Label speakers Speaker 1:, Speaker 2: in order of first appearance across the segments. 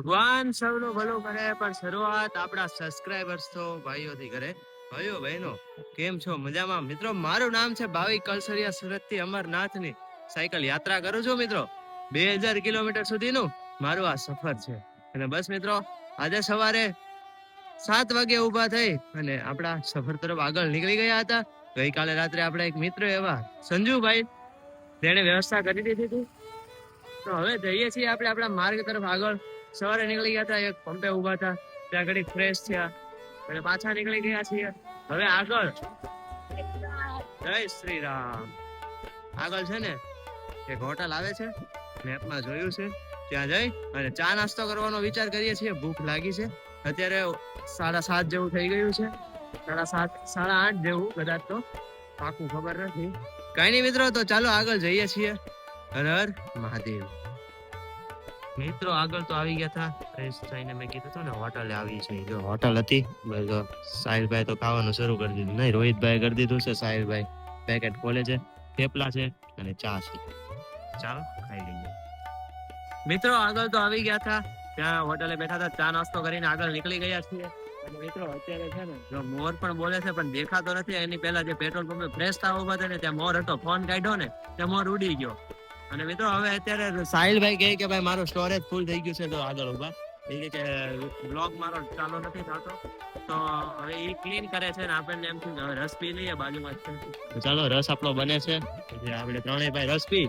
Speaker 1: ભગવાન સૌનું ભલું કરે, પણ શરૂઆત આપણા સબસ્ક્રાઇબર્સ તો ભાઈઓથી કરે. ભાઈઓ, બહેનો, કેમ છો? મજામાં? મિત્રો, મારું નામ છે ભાવિક કલસરિયા સુરતથી અમરનાથની. સાયકલ યાત્રા કરું છું, મિત્રો? બે હજાર કિલોમીટર સુધીનું મારું આ સફર છે. અને બસ, મિત્રો, આજે સવારે સાત વાગે ઊભા થઈ અને આપણા સફર તરફ આગળ નીકળી ગયા હતા. ગઈકાલે રાત્રે આપણા એક મિત્ર એવા સંજુભાઈ, તેણે વ્યવસ્થા કરી દીધી હતી. તો હવે જઈએ છીએ આપણે આપણા માર્ગ તરફ આગળ. સવારે નીકળી ગયા હતા, એક પંપે ઊભા હતા. ત્યાં ઘડી ફ્રેશ થયા. અને પાછા નીકળી ગયા છીએ. હવે આગળ. જય શ્રી રામ આગળ છે ને, એક હોટલ આવે છે, મેપમાં જોયું છે. ત્યાં જઈ અને ચા નાસ્તો કરવાનો વિચાર કરીએ છીએ. ભૂખ લાગી છે. અત્યારે સાડા સાત જેવું થઈ ગયું છે. સાડા સાત, સાડા આઠ જેવું કદાચ તો. પાકું ખબર નથી. કઈ નહીં મિત્રો, તો ચાલો આગળ જઈએ છીએ. હર હર મહાદેવ. મિત્રો, આગળ તો આવી ગયા હતા ફ્રેશ થઈને મેં કીધું હતું ને, હોટલે આવી છે. જો હોટલ હતી સાહિલભાઈ તો ખાવાનું શરૂ કરી દીધું. નહીં રોહિતભાઈ કરી દીધું છે, સાહિલભાઈ પેકેટ ખોલે છે, થેપલા છે અને ચા છે. ચાલો ખાઈ લઈએ. મિત્રો, આગળ તો આવી ગયા હતા ત્યાં હોટલે બેઠા હતા ચા નાસ્તો કરીને આગળ નીકળી ગયા છીએ. મિત્રો, અત્યારે છે ને, જો મોર પણ બોલે છે, પણ દેખાતો નથી. એની પહેલા જે પેટ્રોલ પંપે ફ્રેશ થવા ઊભા ને, ત્યાં મોર હતો. ફોન કાઢ્યો ને, ત્યાં મોર ઉડી ગયો. અને મિત્રો, હવે અત્યારે સાહિલભાઈ કહે કે ભાઈ, મારું સ્ટોરેજ ફૂલ થઈ ગયું છે, તો આગળ ઊભા એ કે બ્લોગ મારો ચાલુ નથી થતો. તો હવે એ ક્લીન કરે છે ને આપણને એમ થયું કે રસ પી લઈએ બાજુમાં ચાલો, રસ આપણો બને છે. એટલે આપણે ત્રણેય ભાઈ રસ પી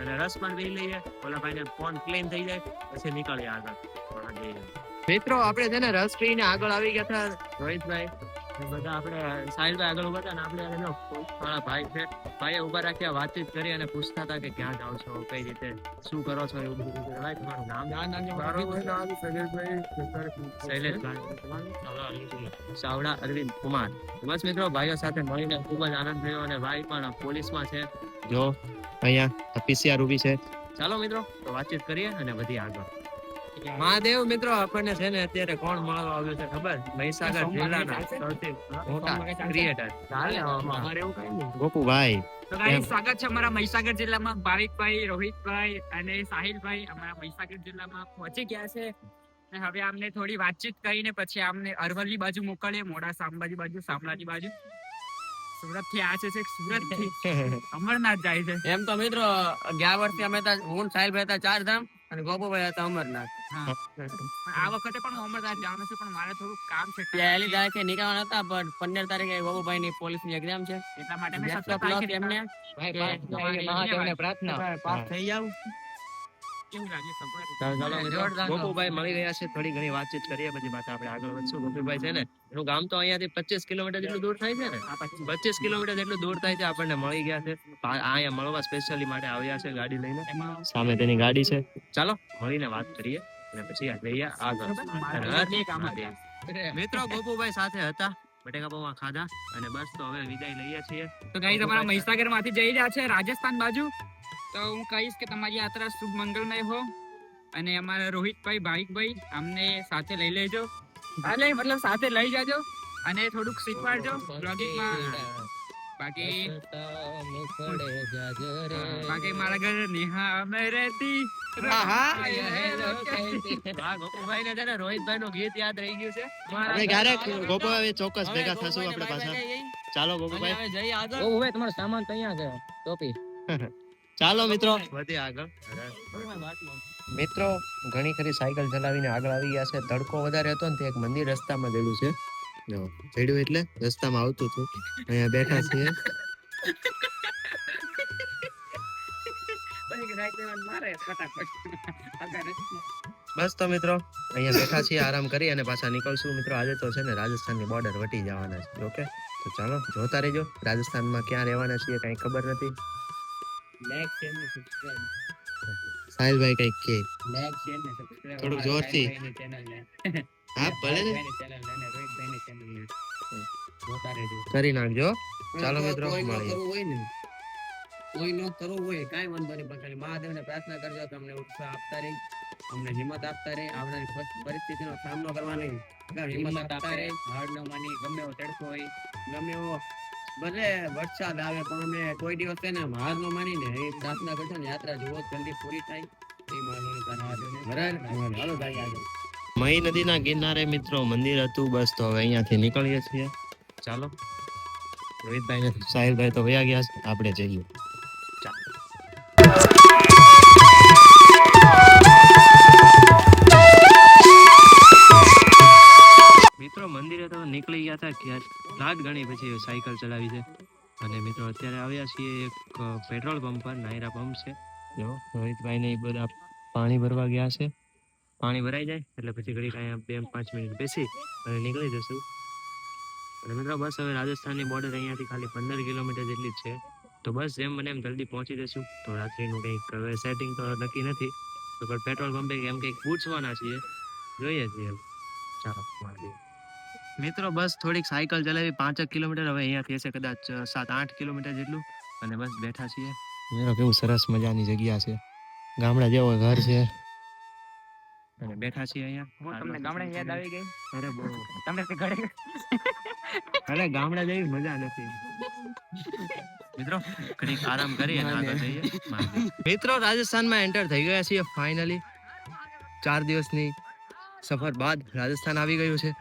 Speaker 1: અને રસ પણ પી લઈએ. ઓલા ભાઈને ફોન ક્લીન થઈ જાય, પછી નીકળીએ આગળ. મિત્રો, આપણે છે ને રસ પીને આગળ આવી ગયા હતા રોહિતભાઈ. બધા આપણે સાહિલભાઈ આગળ ઊભા હતા ને આપણે એનો થોડા ભાઈ છે ભાઈએ ઊભા રાખ્યા વાતચીત કરી અને પૂછતા હતા કે ક્યાં જાઓ છો કઈ રીતે શું કરો છો એવું બધું ભાઈ તમારું નામ? શૈલેષભાઈ તમારું? ચાવડા અરવિંદ કુમાર. બસ મિત્રો ભાઈઓ સાથે મળીને ખૂબ જ આનંદ થયો અને ભાઈ પણ પોલીસમાં છે. જો અહીંયા પીસીઆર ઊભી છે. ચાલો મિત્રો તો વાતચીત કરીએ અને વધી આગળ. મહાદેવ મિત્રો આપણને છે ને અત્યારે કોણ મળવા આવ્યું છે ખબર? મહીસાગર જિલ્લાના સૌથી મોટા ક્રિએટર
Speaker 2: અમારે એવું કઈ નહીં.
Speaker 1: ગોપુભાઈ
Speaker 2: સ્વાગત છે અમારા મહીસાગર જિલ્લામાં. ભાવિકભાઈ રોહિતભાઈ અને સાહિલભાઈ અમારા મહીસાગર જિલ્લામાં પહોંચી ગયા છે. અને હવે આમને થોડી વાતચીત કરીને પછી આમને અરવલ્લી બાજુ મોકલીએ મોડાસા અંબાજી બાજુ શામળાજી બાજુ. સુરતથી આ છે સુરતથી અમરનાથ જાય છે.
Speaker 3: એમ તો મિત્રો ગયા વર્ષે અમે હું સાહિલભાઈ હતા ચાર ધામ અને ગોપુભાઈ હતા અમરનાથ.
Speaker 2: આ વખતે પણ હું અમરનાથ જવાનું છે પણ મારે થોડું કામ છે.
Speaker 3: પહેલી તારીખે નીકળવાના હતા પણ પંદર તારીખે ગોપુભાઈ ની પોલીસની એક્ઝામ છે.
Speaker 2: એટલા માટે મેં સત્તર તારીખે
Speaker 3: એમને પ્રાર્થના. પાસ થઈ જાવ
Speaker 2: કેવું લાગે સંપૂર્ણ?
Speaker 1: ચાલો ચાલો મિત્રો.
Speaker 3: જોરદાર. તો.
Speaker 1: ગોપુભાઈ મળી રહ્યા છે થોડી ઘણી વાતચીત કરીએ પછી પાછા આપણે આગળ વધશું. ગોપુભાઈ છે ને એનું ગામ તો અહીંયાથી પચીસ કિલોમીટર જેટલું દૂર થાય છે ને? પચીસ. કિલોમીટર જેટલું દૂર થાય છે આપણને મળી ગયા છે. અહીંયા મળવા સ્પેશિયલી માટે આવ્યા છે ગાડી લઈને. સામે તેની ગાડી છે. ચાલો મળીને વાત કરીએ. અને પછી આગળ. મિત્રો ગોપુભાઈ સાથે હતા બટેકા પૌવા ખાધા અને બસ તો હવે વિદાય લઈએ છીએ.
Speaker 2: તો ગાઈઝ તમારા મહીસાગરમાંથી જઈ રહ્યા છે રાજસ્થાન બાજુ. તો હું કહીશ કે તમારી યાત્રા શુભ મંગલમય હો. અને અમારા રોહિતભાઈ ભાવિકભાઈ અમને સાથે લઈ લેજો. એટલે મતલબ સાથે લઈ જાજો અને થોડુંક શીખવાડજો. બ્લોગિંગમાં બાકી બાકી મારા ઘરે નિહા અમે રહેતી.
Speaker 1: હા ગોપુભાઈ ને છે ને રોહિતભાઈ નું ગીત યાદ રહી ગયું છે.
Speaker 2: મારા
Speaker 1: આપણે ક્યારેક ગોપુભાઈ ચોક્કસ ભેગા થશું આપણે પાછા. ચાલો ગોપુભાઈ
Speaker 3: હવે જઈએ આગળ. ગોપુભાઈ તમારો સામાન તો અહીંયા ટોપી.
Speaker 1: ચાલો મિત્રો. મિત્રો ઘણી ખરી સાયકલ ચલાવીને આગળ આવી ગયા છે. તડકો વધારે હતો ને તે એક મંદિર રસ્તામાં ગયેલું છે. જો જડ્યું એટલે રસ્તામાં આવતું હતું અહીંયા બેઠા છીએ. બસ તો મિત્રો અહીંયા બેઠા છીએ આરામ કરી અને પાછા નીકળશું. મિત્રો આજે તો છે ને રાજસ્થાનની બોર્ડર વટી જવાના છે ઓકે? તો ચાલો જોતા રહેજો. રાજસ્થાનમાં ક્યાં રહેવાના છીએ કઈ ખબર નથી. સાહિલભાઈ કંઈક કે. થોડુંક જોરથી. હા ભલે ને. કરી નાખજો. ચાલો મિત્રો મળીએ.
Speaker 3: કોઈ નો કરવું હોય કાંઈ વાંધો નહીં પણ ખાલી મહાદેવને પ્રાર્થના કરજો કે અમને ઉત્સાહ આપતા રહે અમને હિંમત આપતા રહે આવનારી પરી- પરિસ્થિતિનો સામનો કરવાની. હિંમત આપતા રહે હાર ન માની ગમે એવો તડકો હોય ગમે એવો ભલે વરસાદ આવે, પણ અમે કોઈ દિવસ છે ને હાર માની માનીને એ પ્રાર્થના કરશો ને યાત્રા જુઓ, જલ્દી પૂરી થાય. એ હર હાલો ભાઈ આગળ
Speaker 1: મહી નદીના કિનારે મિત્રો મંદિર હતું, બસ તો હવે અહીંયાથી નીકળીએ છીએ. ચાલો. રોહિતભાઈ ને સાહિલભાઈ તો વયા ગયા આપણે જઈએ. ગયા હતા ક્યાં રાત ગણી પછી સાયકલ ચલાવી છે. અને મિત્રો, અત્યારે આવ્યા છીએ એક પેટ્રોલ પંપ પર, નાયરા પંપ છે. જો રોહિતભાઈ ને બધા પાણી ભરવા ગયા છે. પાણી ભરાઈ જાય, એટલે પછી ઘડી કાંઈ બે પાંચ મિનિટ બેસી અને નીકળી જશું. અને મિત્રો, બસ હવે રાજસ્થાનની બોર્ડર અહીંયાથી ખાલી પંદર કિલોમીટર જેટલી જ છે. તો બસ જેમ મને એમ જલ્દી પહોંચી જશું. તો રાત્રિનું કંઈક હવે સેટિંગ તો નક્કી નથી. તો પણ પેટ્રોલ પંપે એમ કંઈક પૂછવાના છીએ. જોઈએ છીએ ચાલો, મળીએ. મિત્રો બસ થોડીક સાયકલ ચલાવી પાંચ કિલોમીટર હવે અહીંયાથી હશે કદાચ સાત આઠ કિલોમીટર જેટલું. અને બસ બેઠા છીએ. મિત્રો કેવું સરસ મજાની જગ્યા છે. ગામડા જેવો ઘર છે. અને બેઠા છીએ અહીંયા.
Speaker 2: તમને ગામડા યાદ આવી ગઈ?
Speaker 1: અરે બહુ.
Speaker 2: તમને તે ઘરે
Speaker 1: અરે ગામડા જેવી મજા નથી. મિત્રો ઘડીક આરામ કરી અને આગળ જઈએ. મિત્રો રાજસ્થાનમાં એન્ટર થઈ ગયા છીએ ફાઇનલી ચાર દિવસની સફર બાદ રાજસ્થાન આવી ગયું છે.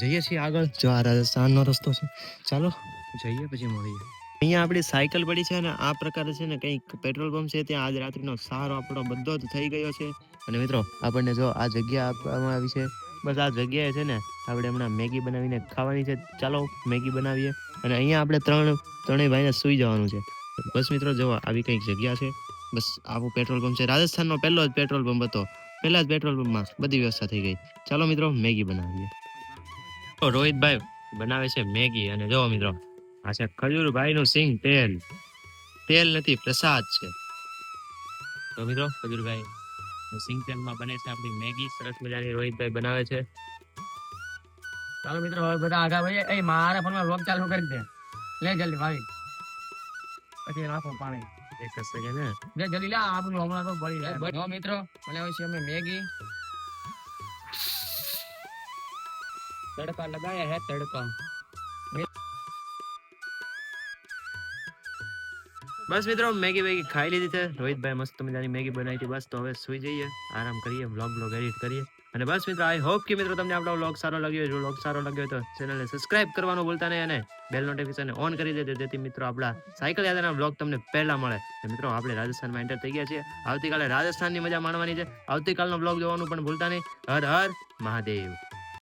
Speaker 1: જઈએ છીએ આગળ. જો આ રાજસ્થાનનો રસ્તો છે. ચાલો, જઈએ પછી મળીએ. અહીંયા આપણી સાયકલ પડી છે અને આ પ્રકારે છે ને કંઈક પેટ્રોલ પંપ છે. ત્યાં આજ રાત્રિનો સહારો આપણો બધો જ થઈ ગયો છે. અને મિત્રો, આપણને જો આ જગ્યા આપવામાં આવી છે, બસ આ જગ્યાએ છે ને આપણે હમણાં મેગી બનાવીને ખાવાની છે. ચાલો, મેગી બનાવીએ. અને અહીંયા આપણે ત્રણ, ત્રણેય ભાઈને સૂઈ જવાનું છે. બસ મિત્રો, જો આવી કંઈક જગ્યા છે. બસ આવો પેટ્રોલ પંપ છે. રાજસ્થાનનો પહેલો જ પેટ્રોલ પંપ હતો. પહેલા જ પેટ્રોલ પંપમાં બધી વ્યવસ્થા થઈ ગઈ. ચાલો મિત્રો, મેગી બનાવીએ. રોહિતભાઈ બનાવે છે મેગી. અને જો મિત્રો આ છે ખજૂરભાઈનું સિંગ તેલ. તેલ નથી પ્રસાદ છે. તો મિત્રો ખજૂરભાઈ સિંગ તેલમાં બને છે આપણી મેગી. સરસ મજાની રોહિતભાઈ બનાવે છે.
Speaker 3: ચાલો મિત્રો હવે બધા આગળ વધીએ. એ મારા ફોનમાં વ્લોગ ચાલુ કરી દે. લે જલ્દી ભાઈ પછી નાખો પાણી.
Speaker 1: એક જ સેકન્ડ
Speaker 3: ને જલ્દી લે આપણું હમણાં તો બળી જાય. મિત્રો બનાવે છે અમે મેગી. તડકા લગાયા હે તડકા.
Speaker 1: બસ મિત્રો, મેગી વેગી ખાઈ લીધી છે. રોહિતભાઈ મસ્ત મજાની મેગી બનાવી હતી. બસ તો હવે સુઈ જઈએ. આરામ કરીએ બ્લોગ બ્લોગ એડિટ કરીએ. અને બસ મિત્રો આઈ હોપ કે મિત્રો તમને આપણો બ્લોગ સારો લાગ્યો જો બ્લોગ સારો લાગ્યો તો ચેનલને સબસ્ક્રાઇબ કરવાનું ભૂલતા નહીં અને બેલ નોટિફિકેશન ઓન કરી દેજો, જેથી મિત્રો આપણા સાયકલ યાત્રાના બ્લોગ તમને પહેલા મળે. મિત્રો, આપણે રાજસ્થાનમાં એન્ટર થઈ ગયા છીએ. આવતીકાલે રાજસ્થાનની મજા માણવાની છે. આવતીકાલનો બ્લોગ જોવાનું પણ ભૂલતા નહીં. હર હર મહાદેવ.